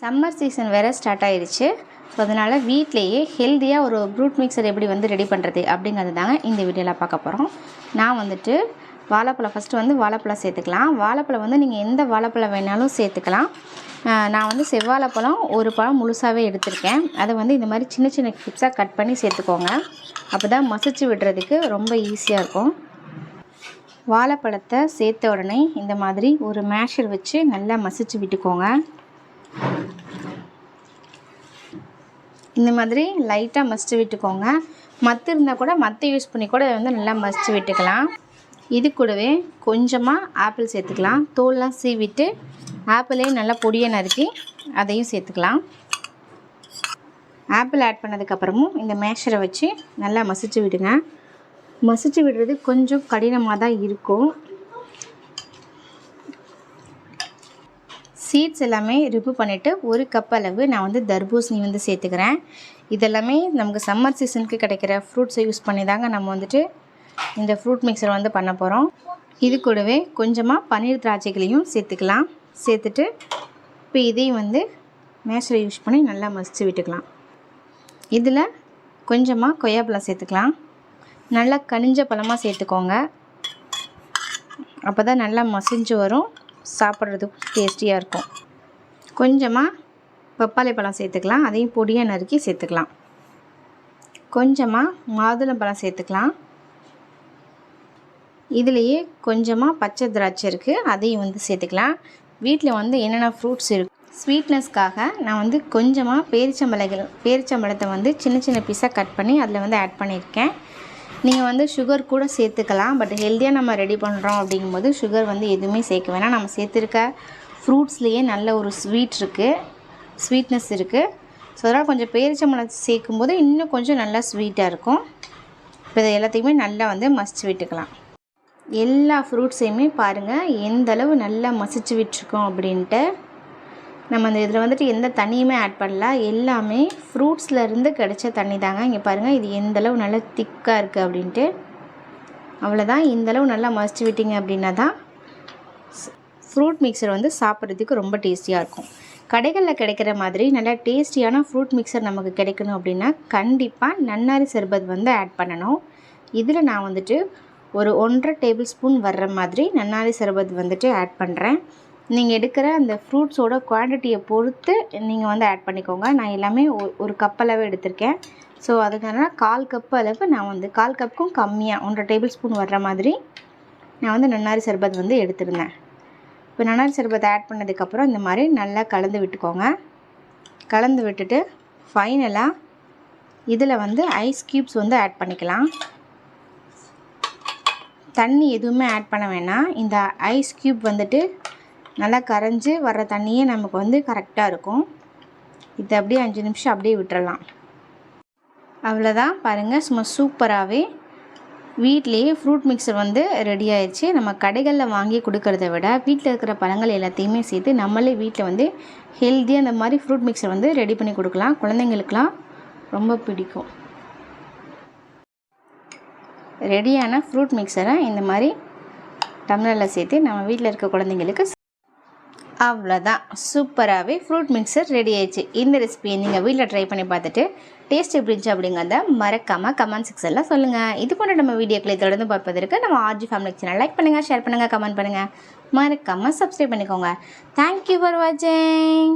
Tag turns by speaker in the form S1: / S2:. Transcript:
S1: Summer season வேறு start ஆயிடுச்சு. So அதனால் வீட்டிலேயே ஹெல்த்தியாக ஒரு ஃப்ரூட் மிக்சர் எப்படி வந்து ரெடி பண்ணுறது அப்படிங்கிறது தாங்க இந்த வீடியோவில் பார்க்க போகிறோம் நான் வந்துட்டு வாழைப்பழம் ஃபஸ்ட்டு வந்து வாழைப்பழம் சேர்த்துக்கலாம். வாழைப்பழம் வந்து நீங்கள் எந்த வாழைப்பழம் வேணாலும் சேர்த்துக்கலாம். நான் வந்து செவ்வாழைப்பழம் ஒரு பழம் முழுசாகவே எடுத்திருக்கேன். அதை வந்து இந்த மாதிரி சின்ன சின்ன கிப்ஸாக கட் பண்ணி சேர்த்துக்கோங்க. அப்போ தான் மசிச்சு விடுறதுக்கு ரொம்ப ஈஸியாக இருக்கும். வாழைப்பழத்தை சேர்த்த உடனே இந்த மாதிரி ஒரு மேஷர் வச்சு நல்லா மசிச்சு விட்டுக்கோங்க. இந்த மாதிரி லைட்டாக மசிச்சு விட்டுக்கோங்க. மத்து இருந்தால் கூட மத்து யூஸ் பண்ணி கூட வந்து நல்லா மசித்து விட்டுக்கலாம். இது கூடவே கொஞ்சமாக ஆப்பிள் சேர்த்துக்கலாம். தோல்லாம் சீவிட்டு ஆப்பிளையும் நல்லா பொடியை நறுக்கி அதையும் சேர்த்துக்கலாம். ஆப்பிள் ஆட் பண்ணதுக்கப்புறமும் இந்த மேஷரை வச்சு நல்லா மசிச்சு விடுங்க. மசிச்சு விடுறது கொஞ்சம் கடினமாக தான் இருக்கும். சீட்ஸ் எல்லாமே ரிமூவ் பண்ணிவிட்டு ஒரு கப் அளவு நான் வந்து தர்பூசணி வந்து சேர்த்துக்கிறேன். இதெல்லாமே நமக்கு சம்மர் சீசனுக்கு கிடைக்கிற ஃப்ரூட்ஸை யூஸ் பண்ணி தாங்க நம்ம வந்துட்டு இந்த ஃப்ரூட் மிக்சர் வந்து பண்ண போகிறோம் இது கூடவே கொஞ்சமாக பன்னீர் திராட்சைகளையும் சேர்த்துக்கலாம். சேர்த்துட்டு இப்போ இதையும் வந்து மேஷரை யூஸ் பண்ணி நல்லா மசிச்சு விட்டுக்கலாம். இதில் கொஞ்சமாக கொய்யாப்பழம் சேர்த்துக்கலாம். நல்லா கனிஞ்ச பழமாக சேர்த்துக்கோங்க. அப்போ தான் நல்லா மசிஞ்சு வரும். சாப்பிட்றதுக்கு டேஸ்டியாக இருக்கும். கொஞ்சமாக பப்பாளி பழம் சேர்த்துக்கலாம். அதையும் பொடியாக நறுக்கி சேர்த்துக்கலாம். கொஞ்சமாக மாதுளம்பழம் சேர்த்துக்கலாம். இதுலேயே கொஞ்சமாக பச்சை திராட்சை இருக்குது அதையும் வந்து சேர்த்துக்கலாம். வீட்டில் வந்து என்னென்ன ஃப்ரூட்ஸ் இருக்கு? ஸ்வீட்னஸ்க்காக நான் வந்து கொஞ்சமாக பேரிச்சம்பழங்கள் பேரிச்சம்பழத்தை வந்து சின்ன சின்ன பீஸாக கட் பண்ணி அதில் வந்து ஆட் பண்ணியிருக்கேன். நீங்கள் வந்து சுகர் கூட சேர்த்துக்கலாம் பட் ஹெல்த்தியாக நம்ம ரெடி பண்ணுறோம் அப்படிங்கும்போது சுகர் வந்து எதுவுமே சேர்க்க வேணாம். நம்ம சேர்த்துருக்க ஃப்ரூட்ஸ்லேயே நல்ல ஒரு ஸ்வீட் இருக்குது ஸ்வீட்னஸ் இருக்குது ஸோ அதனால் கொஞ்சம் பேரிச்சம்பழம் சேர்க்கும்போது இன்னும் கொஞ்சம் நல்லா ஸ்வீட்டாக இருக்கும். இப்போ இதை எல்லாத்தையுமே நல்லா வந்து மசிச்சு விட்டுக்கலாம். எல்லா ஃப்ரூட்ஸையுமே பாருங்கள் எந்த அளவு நல்லா மசிச்சு விட்டுருக்கோம் அப்படின்ட்டு. நம்ம அந்த இதில் வந்துட்டு எந்த தண்ணியுமே ஆட் பண்ணல. எல்லாமே ஃப்ரூட்ஸ்லேருந்து கிடைச்ச தண்ணி தாங்க. இங்கே பாருங்கள் இது எந்தளவு நல்லா திக்காக இருக்குது அப்படின்ட்டு. அவ்வளோதான் இந்தளவு நல்லா மசிச்சு விட்டீங்க அப்படின்னா தான் ஃப்ரூட் மிக்சர் வந்து சாப்பிட்றதுக்கு ரொம்ப டேஸ்டியாக இருக்கும். கடைகளில் கிடைக்கிற மாதிரி நல்லா டேஸ்டியான ஃப்ரூட் மிக்சர் நமக்கு கிடைக்கணும் அப்படின்னா கண்டிப்பாக நன்னாரி சர்பத் வந்து ஆட் பண்ணணும். இதில் நான் வந்துட்டு ஒரு ஒன்றரை டேபிள் ஸ்பூன் வர்ற மாதிரி நன்னாரி சர்பத் வந்துட்டு ஆட் பண்ணுறேன் நீங்கள் எடுக்கிற அந்த ஃப்ரூட்ஸோட குவான்டிட்டியை பொறுத்து நீங்கள் வந்து ஆட் பண்ணிக்கோங்க. நான் எல்லாமே ஒ- ஒரு கப் அளவு எடுத்திருக்கேன். ஸோ அதுக்கான கால் கப் அளவு நான் வந்து கால் கப்புக்கும் கம்மியாக ஒன்றரை டேபிள் ஸ்பூன் வர்ற மாதிரி நான் வந்து நன்னாரி சர்பத் வந்து எடுத்திருந்தேன். இப்போ நன்னாரி சர்பத்தை ஆட் பண்ணதுக்கப்புறம் இந்த மாதிரி நல்லா கலந்து விட்டுக்கோங்க. கலந்து விட்டுட்டு ஃபைனலாக இதில் வந்து ஐஸ் க்யூப்ஸ் வந்து ஆட் பண்ணிக்கலாம். தண்ணி எதுவுமே ஆட் பண்ண வேணாம். இந்த ஐஸ் க்யூப் வந்துட்டு நல்லா கரைஞ்சி வர்ற தண்ணியே நமக்கு வந்து கரெக்டாக இருக்கும். இதை அப்படியே அஞ்சு நிமிஷம் அப்படியே விட்டுறலாம். அவ்வளோதான் பாருங்கள் சும்மா சூப்பராகவே வீட்லேயே ஃப்ரூட் மிக்சர் வந்து ரெடி ஆயிடுச்சு. நம்ம கடைகளில் வாங்கி கொடுக்கறத விட வீட்டில் இருக்கிற பழங்கள் எல்லாத்தையுமே சேர்த்து நம்மளே வீட்டில் வந்து ஹெல்த்தியாக அந்த மாதிரி ஃப்ரூட் மிக்சர் வந்து ரெடி பண்ணி கொடுக்கலாம். குழந்தைங்களுக்குலாம் ரொம்ப பிடிக்கும். ரெடியான ஃப்ரூட் மிக்சரை இந்த மாதிரி டம்ளரில் சேர்த்து நம்ம வீட்டில் இருக்க குழந்தைங்களுக்கு அவ்வளோதான் சூப்பராகவே ஃப்ரூட் மிக்சர் ரெடி ஆயிடுச்சு. இந்த ரெசிபியை நீங்கள் வீட்டில் ட்ரை பண்ணி பார்த்துட்டு டேஸ்ட் எப்படி இருந்துச்சு அப்படிங்கிறத மறக்காமல் கமெண்ட் செக்ஷனில் சொல்லுங்கள் இது போன்ற நம்ம வீடியோக்களை தொடர்ந்து பார்ப்பதற்கு நம்ம ஆர்ஜி ஃபேமிலி சேனல் லைக் பண்ணுங்கள் ஷேர் பண்ணுங்கள் கமெண்ட் பண்ணுங்கள் மறக்காமல் சப்ஸ்கிரைப் பண்ணிக்கோங்க. தேங்க்யூ ஃபார் வாட்சிங்